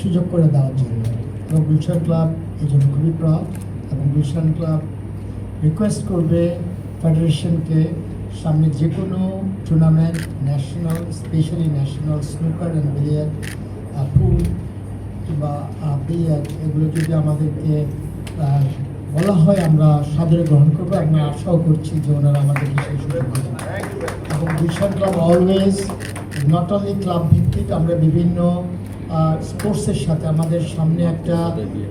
সুযোগ করে দেওয়ার জন্য। এবং গুলশান ক্লাব এই জন্য খুবই প্রাউড এবং গুলশান ক্লাব রিকোয়েস্ট করবে ফেডারেশনকে সামনে যে কোনো tournament national specially national snooker and billiard pool কিংবা বিলিয়ার্ড এগুলো যদি আমাদেরকে বলা হয়, আমরা সাদরে গ্রহণ করব। আমরা আশাও করছি যে ওনারা সেই সুযোগ এবং Gulshan club always not only club ভিত্তিক আমরা বিভিন্ন স্পোর্টসের সাথে আমাদের সামনে একটা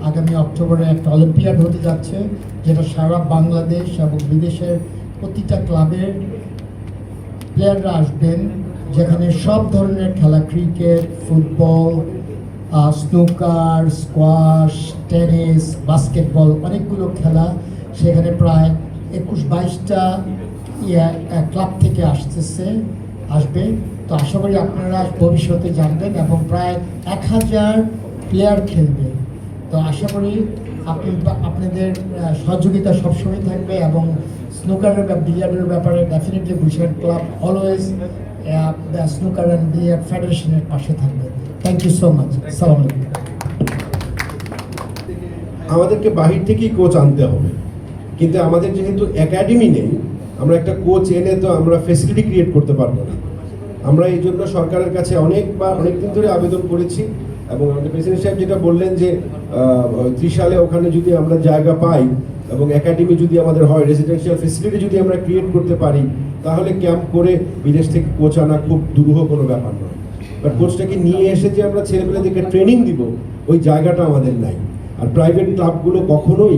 আগামী অক্টোবরে একটা অলিম্পিয়াড হতে যাচ্ছে, যেটা সারা বাংলাদেশ এবং বিদেশের প্রতিটা ক্লাবের প্লেয়াররা আসবেন, যেখানে সব ধরনের খেলা, cricket, football snooker, squash, tennis, basketball, অনেকগুলো খেলা সেখানে প্রায় একুশ বাইশটা ক্লাব থেকে আসতেছে, আসবে। তো আশা করি আপনারা ভবিষ্যতে জানবেন এবং প্রায় এক হাজার প্লেয়ার খেলবে। তো আশা করি আপনি আপনাদের সহযোগিতা সবসময় থাকবে এবং স্নুকারের বা বিলিয়ার্ডের ব্যাপারে definitely Gulshan club always snooker and billiard ফেডারেশনের পাশে থাকবে। থ্যাংক ইউ সো মাচ সালাম আমাদেরকে বাহির থেকেই কোচ আনতে হবে। কিন্তু আমাদের যেহেতু একাডেমি নেই, আমরা একটা কোচ এনে তো আমরা ফেসিলিটি ক্রিয়েট করতে পারব না। আমরা এই জন্য সরকারের কাছে অনেকবার, অনেকদিন ধরে আবেদন করেছি এবং আমাদের প্রেসিডেন্ট সাহেব যেটা বললেন যে ত্রিশালে ওখানে যদি আমরা জায়গা পাই এবং একাডেমি যদি আমাদের হয় রেসিডেন্সিয়াল ফেসিলিটি যদি আমরা ক্রিয়েট করতে পারি, তাহলে ক্যাম্প করে বিদেশ থেকে কোচ আনা খুব দুরূহ কোনো ব্যাপার নয়। বাট কোচটাকে নিয়ে এসে যে আমরা ছেলেমেয়েদেরকে ট্রেনিং দিব, ওই জায়গাটা আমাদের নাই। আর প্রাইভেট ক্লাবগুলো কখনোই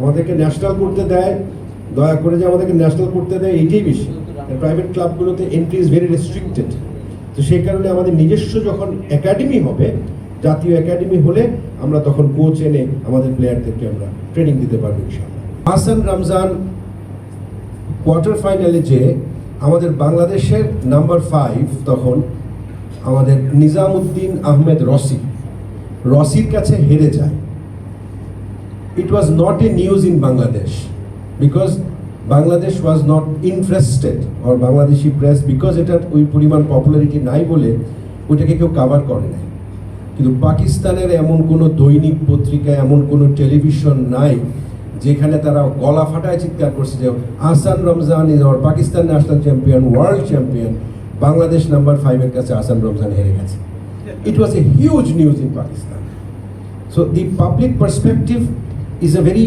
আমাদেরকে ন্যাশনাল করতে দেয়, দয়া করে যে আমাদেরকে ন্যাশনাল করতে দেয় এইটাই বেশি। প্রাইভেট ক্লাবগুলোতে এন্ট্রি ইজ ভেরি রেস্ট্রিক্টেড তো সেই কারণে আমাদের নিজস্ব যখন একাডেমি হবে, জাতীয় একাডেমি হলে আমরা তখন কোচ এনে আমাদের প্লেয়ারদেরকে আমরা ট্রেনিং দিতে পারব হাসান রমজান কোয়ার্টার ফাইনালে যে আমাদের বাংলাদেশের নাম্বার ফাইভ তখন আমাদের নিজামুদ্দিন আহমেদ রসি, রসির কাছে হেরে যায়। It was not a news in Bangladesh because Bangladesh was not interested or Bangladeshi press because এটার ওই পরিমাণ পপুলারিটি নাই বলে ওইটাকে কেউ কাভার করে নাই। কিন্তু পাকিস্তানের এমন কোনো দৈনিক পত্রিকা, এমন কোনো টেলিভিশন নাই যেখানে তারা গলা ফাটায় চিৎকার করছে যে Ahsan Ramzan is our Pakistan national champion world champion Bangladesh number ফাইভের কাছে আহসান রমজান হেরে গেছে। It was a huge news in Pakistan so the public perspective is a very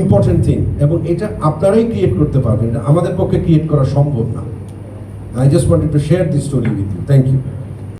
important thing এবং এটা আপনারাই ক্রিয়েট করতে পারবেন। আমাদের পক্ষে ক্রিয়েট করা সম্ভব না। I just wanted to share this story with you thank you